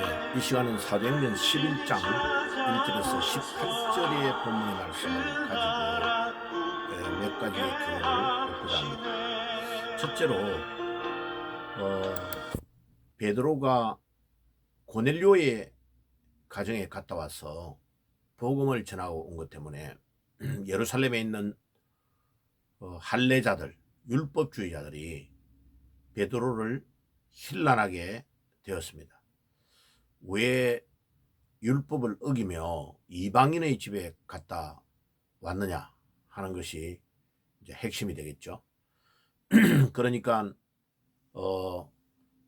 예, 이 시간은 사도행전 11장 1절에서 18절의 본문의 말씀을 가지고 예, 몇 가지의 교훈을 얻고자 합니다. 첫째로 어, 베드로가 고넬료의 가정에 갔다 와서 복음을 전하고 온 것 때문에 예루살렘에 있는 어, 할례자들 율법주의자들이 베드로를 힐난하게 되었습니다. 왜 율법을 어기며 이방인의 집에 갔다 왔느냐 하는 것이 이제 핵심이 되겠죠. 그러니까 어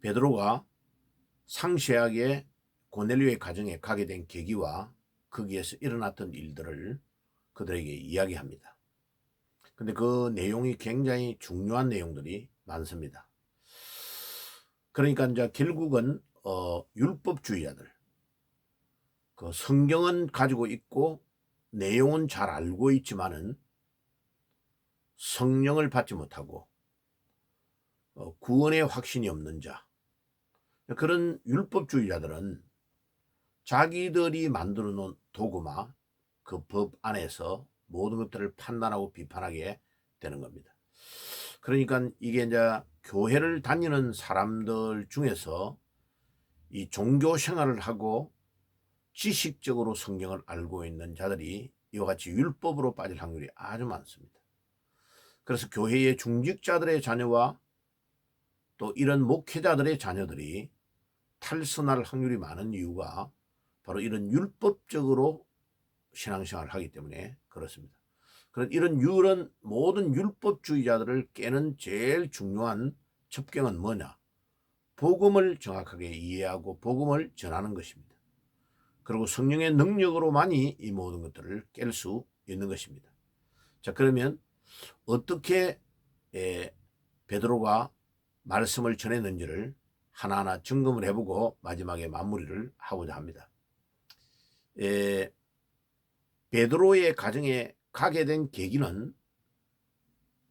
베드로가 상세하게 고넬료의 가정에 가게 된 계기와 거기에서 일어났던 일들을 그들에게 이야기합니다. 근데 그 내용이 굉장히 중요한 내용들이 많습니다. 그러니까 이제 결국은 어 율법주의자들 그 성경은 가지고 있고 내용은 잘 알고 있지만은 성령을 받지 못하고 어, 구원의 확신이 없는 자 그런 율법주의자들은 자기들이 만들어 놓은 도구마 그 법 안에서 모든 것들을 판단하고 비판하게 되는 겁니다. 그러니까 이게 이제 교회를 다니는 사람들 중에서 이 종교 생활을 하고 지식적으로 성경을 알고 있는 자들이 이와 같이 율법으로 빠질 확률이 아주 많습니다. 그래서 교회의 중직자들의 자녀와 또 이런 목회자들의 자녀들이 탈선할 확률이 많은 이유가 바로 이런 율법적으로 신앙생활을 하기 때문에 그렇습니다. 그런 이런 유런 모든 율법주의자들을 깨는 제일 중요한 첩경은 뭐냐? 복음을 정확하게 이해하고 복음을 전하는 것입니다. 그리고 성령의 능력으로만이 이 모든 것들을 깰 수 있는 것입니다. 자 그러면 어떻게 에, 베드로가 말씀을 전했는지를 하나하나 점검을 해보고 마지막에 마무리를 하고자 합니다. 에, 베드로의 가정에 가게 된 계기는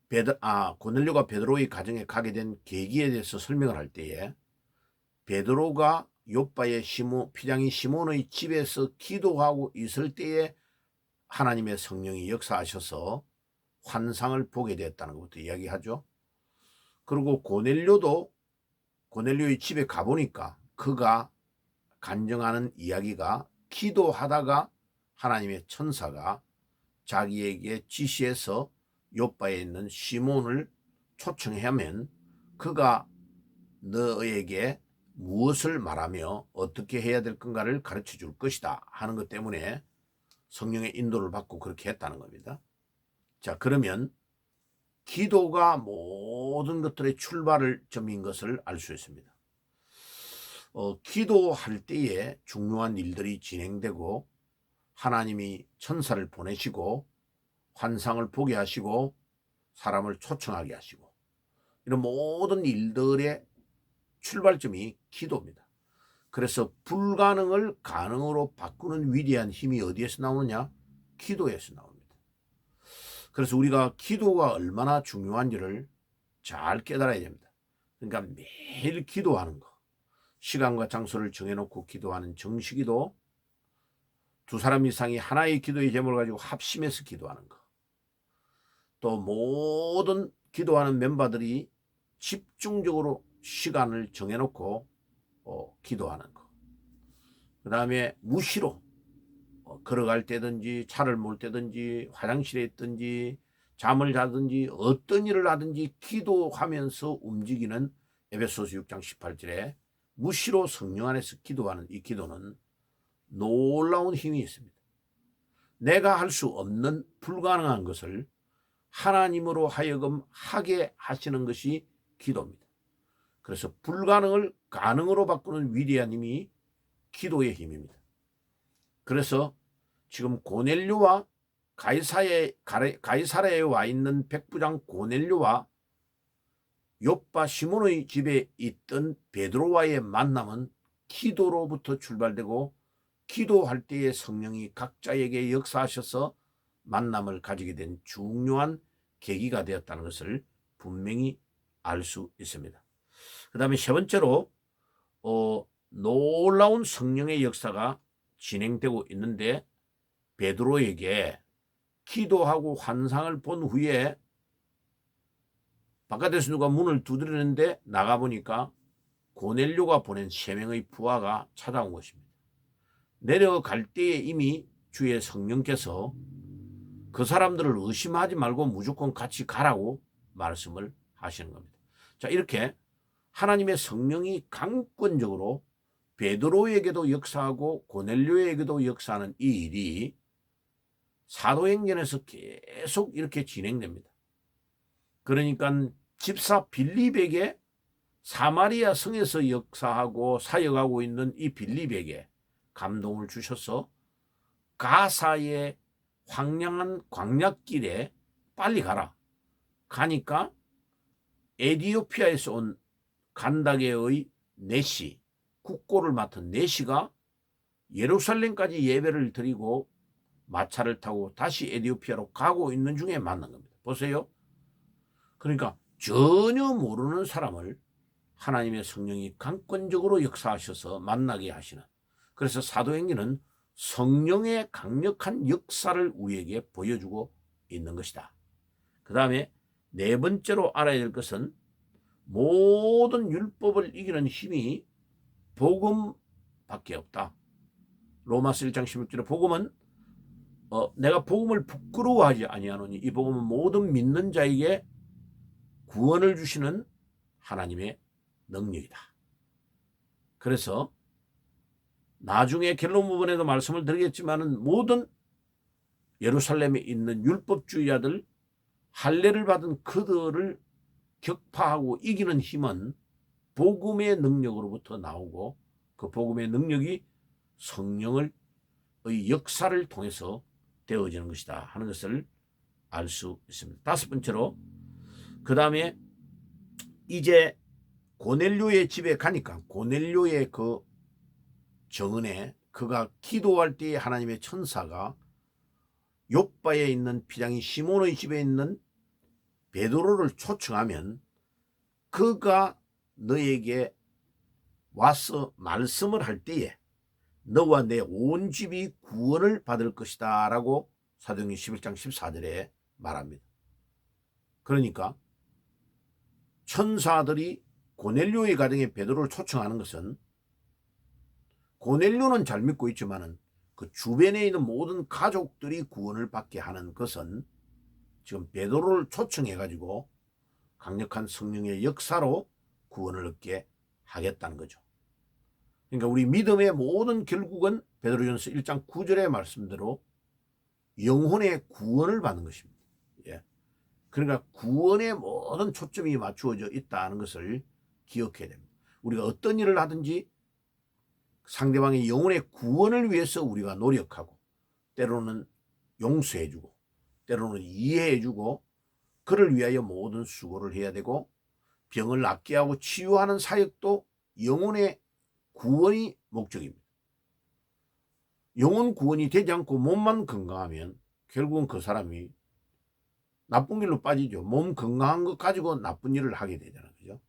베드, 아, 고넬료가 베드로의 가정에 가게 된 계기에 대해서 설명을 할 때에 베드로가 요바의 시모, 피장이 시몬의 집에서 기도하고 있을 때에 하나님의 성령이 역사하셔서 환상을 보게 되었다는 것부터 이야기하죠. 그리고 고넬료도 고넬료의 집에 가보니까 그가 간증하는 이야기가 기도하다가 하나님의 천사가 자기에게 지시해서 요바에 있는 시몬을 초청하면 그가 너에게 무엇을 말하며 어떻게 해야 될 건가를 가르쳐 줄 것이다 하는 것 때문에 성령의 인도를 받고 그렇게 했다는 겁니다. 자, 그러면 기도가 모든 것들의 출발을 점인 것을 알 수 있습니다. 어, 기도할 때에 중요한 일들이 진행되고 하나님이 천사를 보내시고 환상을 보게 하시고 사람을 초청하게 하시고 이런 모든 일들의 출발점이 기도입니다. 그래서 불가능을 가능으로 바꾸는 위대한 힘이 어디에서 나오느냐? 기도에서 나옵니다. 그래서 우리가 기도가 얼마나 중요한지를 잘 깨달아야 됩니다. 그러니까 매일 기도하는 거. 시간과 장소를 정해놓고 기도하는 정식기도 두 사람 이상이 하나의 기도의 제목을 가지고 합심해서 기도하는 거. 또 모든 기도하는 멤버들이 집중적으로 시간을 정해놓고 어, 기도하는 거. 그 다음에 무시로 어, 걸어갈 때든지 차를 몰 때든지 화장실에 있든지 잠을 자든지 어떤 일을 하든지 기도하면서 움직이는 에베소서 6장 18절에 무시로 성령 안에서 기도하는 이 기도는 놀라운 힘이 있습니다. 내가 할 수 없는 불가능한 것을 하나님으로 하여금 하게 하시는 것이 기도입니다. 그래서 불가능을 가능으로 바꾸는 위대한 힘이 기도의 힘입니다. 그래서 지금 고넬료와 가이사에 가이사라에 와 있는 백부장 고넬료와 요빠 시몬의 집에 있던 베드로와의 만남은 기도로부터 출발되고 기도할 때에 성령이 각자에게 역사하셔서 만남을 가지게 된 중요한 계기가 되었다는 것을 분명히 알 수 있습니다. 그 다음에 세 번째로 어, 놀라운 성령의 역사가 진행되고 있는데 베드로에게 기도하고 환상을 본 후에 바깥에서 누가 문을 두드리는데 나가보니까 고넬료가 보낸 세 명의 부하가 찾아온 것입니다. 내려갈 때에 이미 주의 성령께서 그 사람들을 의심하지 말고 무조건 같이 가라고 말씀을 하시는 겁니다. 자, 이렇게 하나님의 성령이 강권적으로 베드로에게도 역사하고 고넬료에게도 역사하는 이 일이 사도행전에서 계속 이렇게 진행됩니다. 그러니까 집사 빌립에게 사마리아 성에서 역사하고 사역하고 있는 이 빌립에게 감동을 주셔서 가사의 황량한 광약길에 빨리 가라. 가니까 에디오피아에서 온 간다게의 네시, 국고를 맡은 네시가 예루살렘까지 예배를 드리고 마차를 타고 다시 에디오피아로 가고 있는 중에 만난 겁니다. 보세요. 그러니까 전혀 모르는 사람을 하나님의 성령이 강권적으로 역사하셔서 만나게 하시는 그래서 사도행전은 성령의 강력한 역사를 우리에게 보여주고 있는 것이다. 그 다음에 네 번째로 알아야 될 것은 모든 율법을 이기는 힘이 복음밖에 없다. 로마서 1장 16절에 복음은 어, 내가 복음을 부끄러워하지 아니하노니 이 복음은 모든 믿는 자에게 구원을 주시는 하나님의 능력이다. 그래서 나중에 결론 부분에도 말씀을 드리겠지만은 모든 예루살렘에 있는 율법주의자들 할례를 받은 그들을 격파하고 이기는 힘은 복음의 능력으로부터 나오고 그 복음의 능력이 성령을 의 역사를 통해서 되어지는 것이다 하는 것을 알 수 있습니다. 다섯 번째로 그 다음에 이제 고넬료의 집에 가니까 고넬료의 그 정은에 그가 기도할 때에 하나님의 천사가 요바에 있는 피장이 시몬의 집에 있는 베드로를 초청하면 그가 너에게 와서 말씀을 할 때에 너와 내 온 집이 구원을 받을 것이다 라고 사도행전 11장 14절에 말합니다. 그러니까 천사들이 고넬료의 가정에 베드로를 초청하는 것은 고넬료는 잘 믿고 있지만은 그 주변에 있는 모든 가족들이 구원을 받게 하는 것은 지금 베드로를 초청해 가지고 강력한 성령의 역사로 구원을 얻게 하겠다는 거죠. 그러니까 우리 믿음의 모든 결국은 베드로전서 1장 9절의 말씀대로 영혼의 구원을 받는 것입니다. 예. 그러니까 구원의 모든 초점이 맞추어져 있다는 것을 기억해야 됩니다. 우리가 어떤 일을 하든지 상대방의 영혼의 구원을 위해서 우리가 노력하고 때로는 용서해주고 때로는 이해해주고 그를 위하여 모든 수고를 해야 되고 병을 낫게 하고 치유하는 사역도 영혼의 구원이 목적입니다. 영혼 구원이 되지 않고 몸만 건강하면 결국은 그 사람이 나쁜 길로 빠지죠. 몸 건강한 것 가지고 나쁜 일을 하게 되잖아요. 그죠?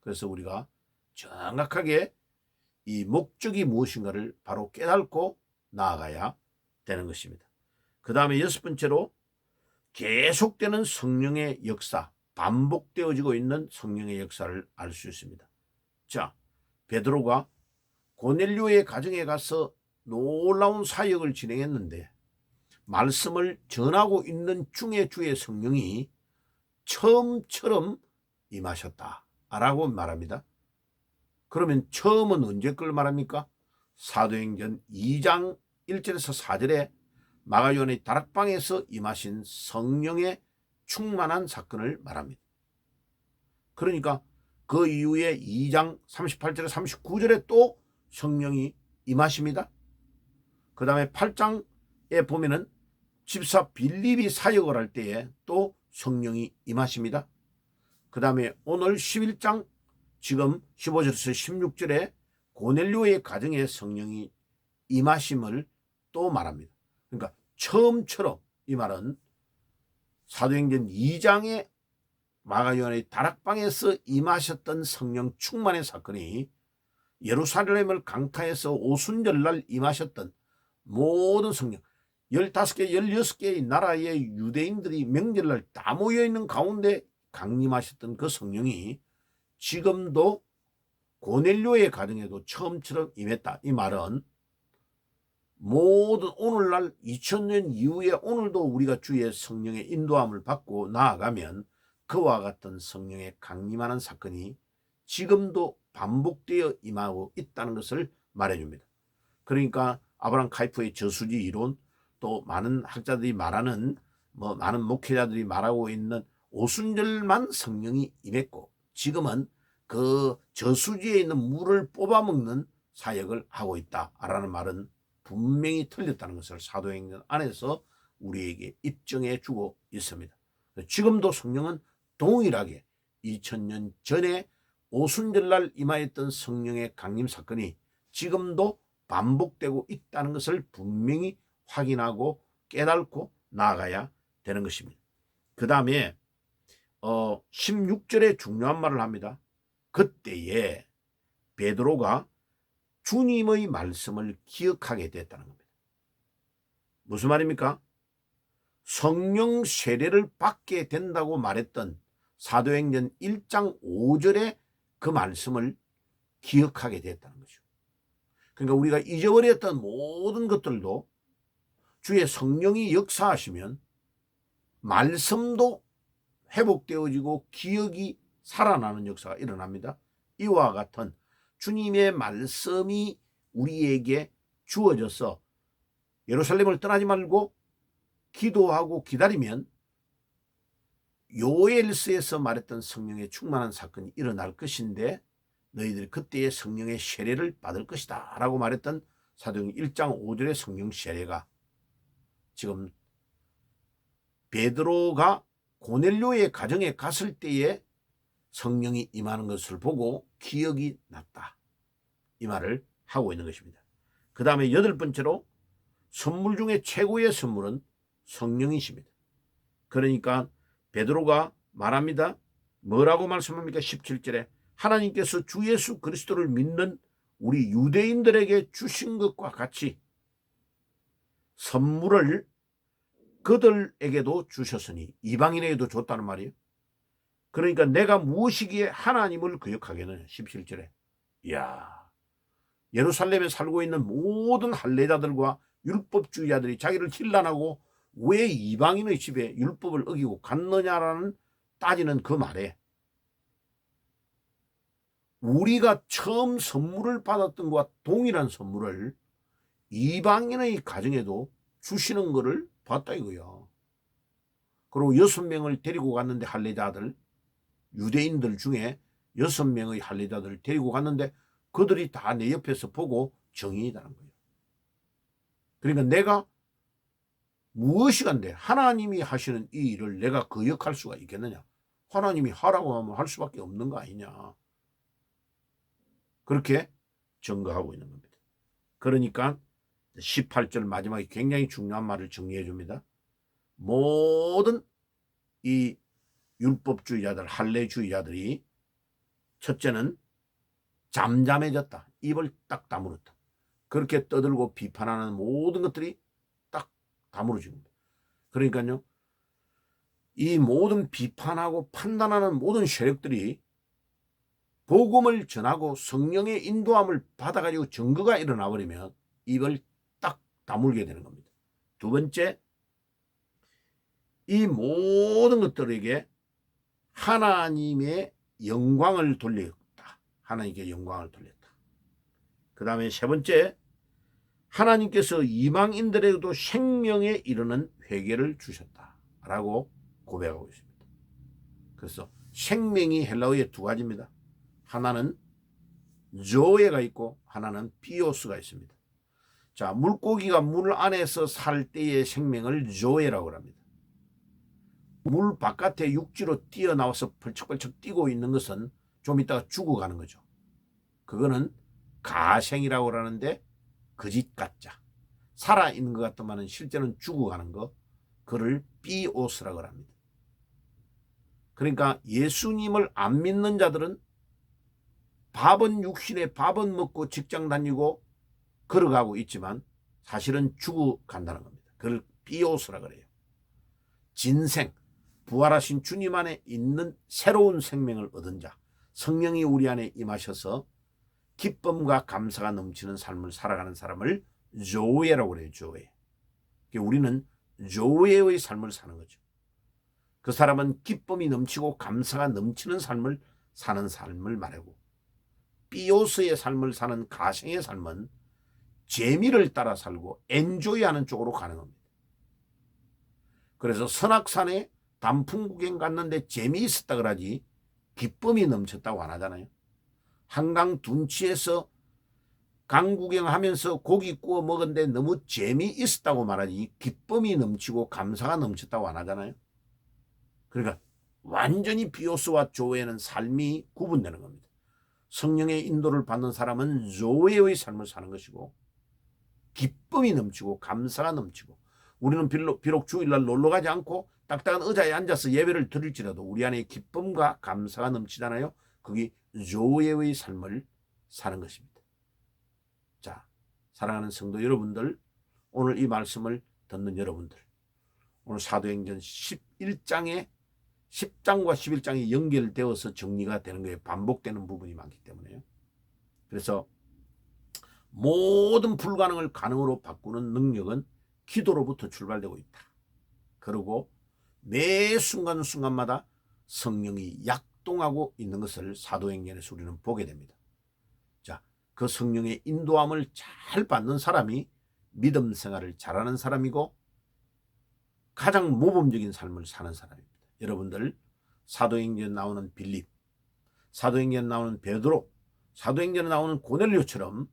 그래서 우리가 정확하게 이 목적이 무엇인가를 바로 깨닫고 나아가야 되는 것입니다. 그 다음에 여섯 번째로 계속되는 성령의 역사, 반복되어지고 있는 성령의 역사를 알 수 있습니다. 자, 베드로가 고넬료의 가정에 가서 놀라운 사역을 진행했는데 말씀을 전하고 있는 중에 주의 성령이 처음처럼 임하셨다라고 말합니다. 그러면 처음은 언제 걸 말합니까? 사도행전 2장 1절에서 4절에 마가요한의 다락방에서 임하신 성령의 충만한 사건을 말합니다. 그러니까 그 이후에 2장 38절에 39절에 또 성령이 임하십니다. 그 다음에 8장에 보면은 집사 빌립이 사역을 할 때에 또 성령이 임하십니다. 그 다음에 오늘 11장 지금 15절에서 16절에 고넬료의 가정에 성령이 임하심을 또 말합니다. 그러니까 처음처럼 이 말은 사도행전 2장의 마가요한의 다락방에서 임하셨던 성령 충만의 사건이 예루살렘을 강타해서 오순절날 임하셨던 모든 성령 15개, 16개의 나라의 유대인들이 명절날 다 모여있는 가운데 강림하셨던 그 성령이 지금도 고넬료의 가정에도 처음처럼 임했다. 이 말은 모든 오늘날 2000년 이후에 오늘도 우리가 주의 성령의 인도함을 받고 나아가면 그와 같은 성령의 강림하는 사건이 지금도 반복되어 임하고 있다는 것을 말해줍니다. 그러니까 아브람 카이프의 저수지 이론 또 많은 학자들이 말하는 뭐 많은 목회자들이 말하고 있는 오순절만 성령이 임했고 지금은 그 저수지에 있는 물을 뽑아먹는 사역을 하고 있다라는 말은 분명히 틀렸다는 것을 사도행전 안에서 우리에게 입증해 주고 있습니다. 지금도 성령은 동일하게 2000년 전에 오순절날 임하였던 성령의 강림 사건이 지금도 반복되고 있다는 것을 분명히 확인하고 깨닫고 나아가야 되는 것입니다. 그 다음에 어 16절에 중요한 말을 합니다. 그때에 베드로가 주님의 말씀을 기억하게 됐다는 겁니다. 무슨 말입니까? 성령 세례를 받게 된다고 말했던 사도행전 1장 5절에 그 말씀을 기억하게 됐다는 거죠. 그러니까 우리가 잊어버렸던 모든 것들도 주의 성령이 역사하시면 말씀도 회복되어지고 기억이 살아나는 역사가 일어납니다. 이와 같은 주님의 말씀이 우리에게 주어져서 예루살렘을 떠나지 말고 기도하고 기다리면 요엘스에서 말했던 성령의 충만한 사건이 일어날 것인데 너희들이 그때의 성령의 세례를 받을 것이다 라고 말했던 사도행 1장 5절의 성령 세례가 지금 베드로가 고넬료의 가정에 갔을 때에 성령이 임하는 것을 보고 기억이 났다. 이 말을 하고 있는 것입니다. 그 다음에 여덟 번째로 선물 중에 최고의 선물은 성령이십니다. 그러니까 베드로가 말합니다. 뭐라고 말씀합니까? 17절에 하나님께서 주 예수 그리스도를 믿는 우리 유대인들에게 주신 것과 같이 선물을 그들에게도 주셨으니 이방인에게도 줬다는 말이에요. 그러니까 내가 무엇이기에 하나님을 거역하겠느냐 17절에 이야 예루살렘에 살고 있는 모든 할례자들과 율법주의자들이 자기를 진란하고 왜 이방인의 집에 율법을 어기고 갔느냐라는 따지는 그 말에 우리가 처음 선물을 받았던 것과 동일한 선물을 이방인의 가정에도 주시는 것을 봤다 이거야. 그리고 여섯 명을 데리고 갔는데 할례자들 유대인들 중에 여섯 명의 할례자들을 데리고 갔는데 그들이 다 내 옆에서 보고 정인이다는 거예요. 그러니까 내가 무엇이 간데 하나님이 하시는 이 일을 내가 거역할 수가 있겠느냐? 하나님이 하라고 하면 할 수밖에 없는 거 아니냐? 그렇게 증거하고 있는 겁니다. 그러니까 18절 마지막에 굉장히 중요한 말을 정리해 줍니다. 모든 이 율법주의자들, 할례주의자들이 첫째는 잠잠해졌다. 입을 딱 다물었다. 그렇게 떠들고 비판하는 모든 것들이 딱 다물어진 겁니다. 그러니까요, 이 모든 비판하고 판단하는 모든 세력들이 복음을 전하고 성령의 인도함을 받아가지고 증거가 일어나 버리면 입을 딱 다물게 되는 겁니다. 두 번째, 이 모든 것들에게 하나님의 영광을 돌렸다. 하나님께 영광을 돌렸다. 그 다음에 세 번째, 하나님께서 이방인들에게도 생명에 이르는 회개를 주셨다 라고 고백하고 있습니다. 그래서 생명이 헬라어의 두 가지입니다. 하나는 조에가 있고 하나는 비오스가 있습니다. 자, 물고기가 물 안에서 살 때의 생명을 조에라고 합니다. 물 바깥에 육지로 뛰어나와서 펄쩍펄쩍 뛰고 있는 것은 좀 이따가 죽어가는 거죠. 그거는 가생이라고 하는데 거짓 가짜. 살아있는 것 같더만은 실제는 죽어가는 거. 그를 비오스라고 합니다. 그러니까 예수님을 안 믿는 자들은 밥은 육신에 밥은 먹고 직장 다니고 걸어가고 있지만 사실은 죽어간다는 겁니다. 그걸 비오스라 그래요. 진생, 부활하신 주님 안에 있는 새로운 생명을 얻은 자, 성령이 우리 안에 임하셔서 기쁨과 감사가 넘치는 삶을 살아가는 사람을 조에라고 그래요. 그러니까 우리는 조에의 삶을 사는 거죠. 그 사람은 기쁨이 넘치고 감사가 넘치는 삶을 사는 삶을 말하고 삐오스의 삶을 사는 가생의 삶은 재미를 따라 살고 엔조이하는 쪽으로 가는 겁니다. 그래서 선악산에 단풍 구경 갔는데 재미있었다 그러지 기쁨이 넘쳤다고 안 하잖아요. 한강 둔치에서 강 구경하면서 고기 구워 먹었는데 너무 재미있었다고 말하지 기쁨이 넘치고 감사가 넘쳤다고 안 하잖아요. 그러니까 완전히 비오스와 조에는 삶이 구분되는 겁니다. 성령의 인도를 받는 사람은 조에의 삶을 사는 것이고 기쁨이 넘치고 감사가 넘치고 우리는 비록 주일날 놀러 가지 않고 딱딱한 의자에 앉아서 예배를 드릴지라도 우리 안에 기쁨과 감사가 넘치잖아요. 그게 조에의 삶을 사는 것입니다. 자, 사랑하는 성도 여러분들, 오늘 이 말씀을 듣는 여러분들, 오늘 사도행전 11장에 10장과 11장이 연결되어서 정리가 되는 거예요. 반복되는 부분이 많기 때문에요. 그래서 모든 불가능을 가능으로 바꾸는 능력은 기도로부터 출발되고 있다. 그리고 매 순간순간마다 성령이 약동하고 있는 것을 사도행전에서 우리는 보게 됩니다. 자, 그 성령의 인도함을 잘 받는 사람이 믿음 생활을 잘하는 사람이고 가장 모범적인 삶을 사는 사람입니다. 여러분들 사도행전 나오는 빌립, 사도행전 나오는 베드로, 사도행전에 나오는 고넬료처럼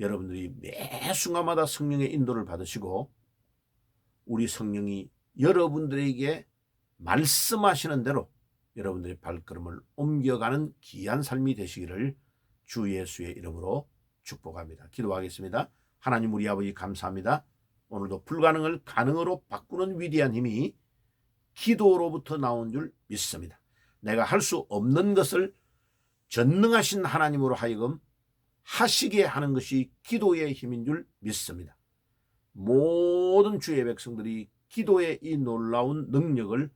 여러분들이 매 순간마다 성령의 인도를 받으시고 우리 성령이 여러분들에게 말씀하시는 대로 여러분들의 발걸음을 옮겨가는 귀한 삶이 되시기를 주 예수의 이름으로 축복합니다. 기도하겠습니다. 하나님 우리 아버지 감사합니다. 오늘도 불가능을 가능으로 바꾸는 위대한 힘이 기도로부터 나온 줄 믿습니다. 내가 할 수 없는 것을 전능하신 하나님으로 하여금 하시게 하는 것이 기도의 힘인 줄 믿습니다. 모든 주의 백성들이 기도의 이 놀라운 능력을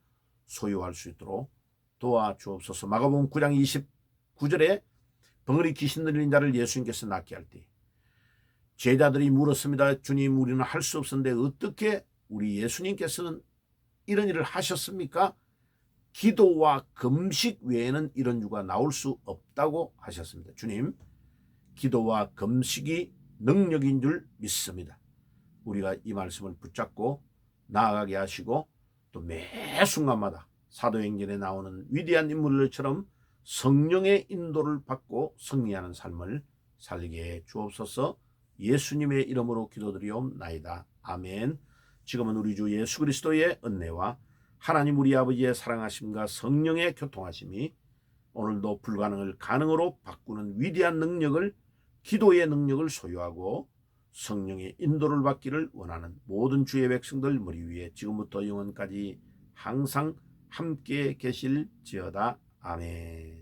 소유할 수 있도록 도와주옵소서. 마가복음 9장 29절에 벙어리 귀신 들린 자를 예수님께서 낫게 할 때 제자들이 물었습니다. 주님 우리는 할 수 없었는데 어떻게 우리 예수님께서는 이런 일을 하셨습니까? 기도와 금식 외에는 이런 유가 나올 수 없다고 하셨습니다. 주님, 기도와 금식이 능력인 줄 믿습니다. 우리가 이 말씀을 붙잡고 나아가게 하시고 또 매 순간마다 사도행전에 나오는 위대한 인물들처럼 성령의 인도를 받고 승리하는 삶을 살게 해 주옵소서 예수님의 이름으로 기도드리옵나이다. 아멘. 지금은 우리 주 예수 그리스도의 은혜와 하나님 우리 아버지의 사랑하심과 성령의 교통하심이 오늘도 불가능을 가능으로 바꾸는 위대한 능력을 기도의 능력을 소유하고 성령의 인도를 받기를 원하는 모든 주의 백성들 머리 위에 지금부터 영원까지 항상 함께 계실지어다. 아멘.